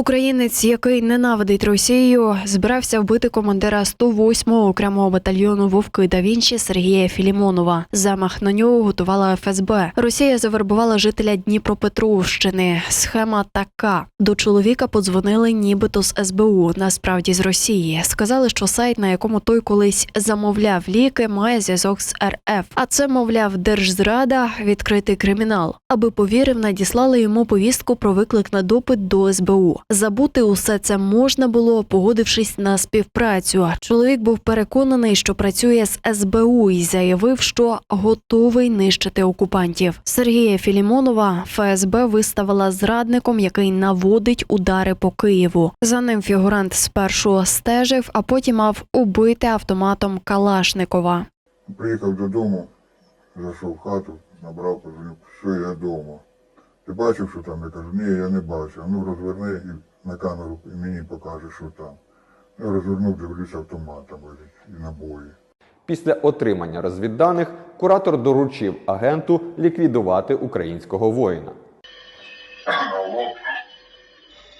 Українець, який ненавидить Росію, збирався вбити командира 108-го окремого батальйону Вовки да Вінчі Сергія Філімонова. Замах на нього готувала ФСБ. Росія завербувала жителя Дніпропетровщини. Схема така: до чоловіка подзвонили нібито з СБУ, насправді з Росії. Сказали, що сайт, на якому той колись замовляв ліки, має зв'язок з РФ. А це, мовляв, держзрада, відкритий кримінал. Аби повірив, надіслали йому повістку про виклик на допит до СБУ. Забути усе це можна було, погодившись на співпрацю. Чоловік був переконаний, що працює з СБУ і заявив, що готовий нищити окупантів. Сергія Філімонова ФСБ виставила зрадником, який наводить удари по Києву. За ним фігурант спершу стежив, а потім мав убити автоматом Калашникова. Приїхав додому, зайшов в хату, набрав, позвонив, що я вдома. Ти бачив, що там? Я кажу, ні, я не бачив. Ну розверни і на камеру і мені покаже, що там. Я розвернув, дивлюсь, автомат там лежить і набої. Після отримання розвідданих куратор доручив агенту ліквідувати українського воїна. Алло,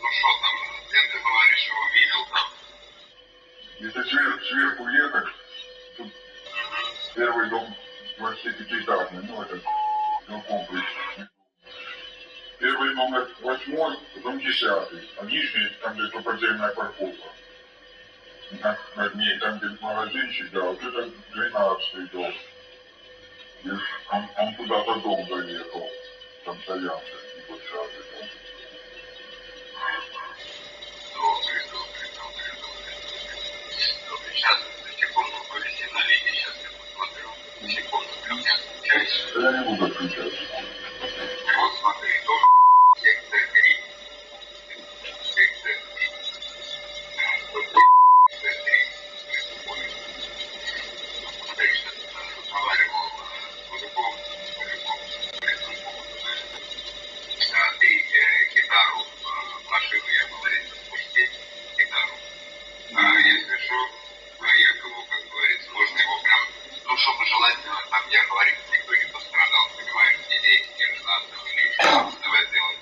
Ну что там, где ты говоришь, его видел там? если сверху, сверху ехать, тут первый дом 25-этажный, ну этот, ну комплекс. Номер восьмой, потом десятый, а нижний, там где подземная парковка. На, на дне, там где магазинчик, да, вот это 12 дом. И он, он куда-то дом заехал, там стоянка добрый, добрый, добрый. Добрый, сейчас, секунду, повиси на линии, сейчас я посмотрю. Секунду, я не буду отвечать. Ну, чтобы желательно, там, я говорю, никто не пострадал, понимаешь, детей надо, или сделаем.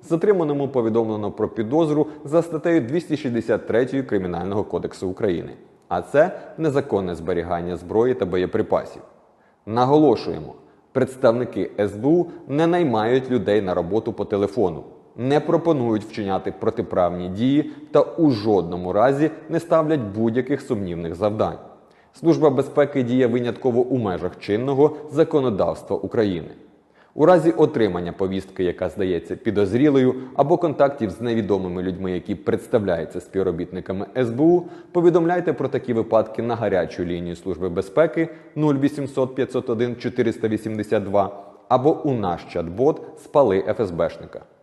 Затриманому повідомлено про підозру за статтею 263 Кримінального кодексу України, а це незаконне зберігання зброї та боєприпасів. Наголошуємо, представники СБУ не наймають людей на роботу по телефону, не пропонують вчиняти протиправні дії та у жодному разі не ставлять будь-яких сумнівних завдань. Служба безпеки діє винятково у межах чинного законодавства України. У разі отримання повістки, яка здається підозрілою, або контактів з невідомими людьми, які представляються співробітниками СБУ, повідомляйте про такі випадки на гарячу лінію Служби безпеки 0800 501 482 або у наш чат-бот Спали ФСБшника.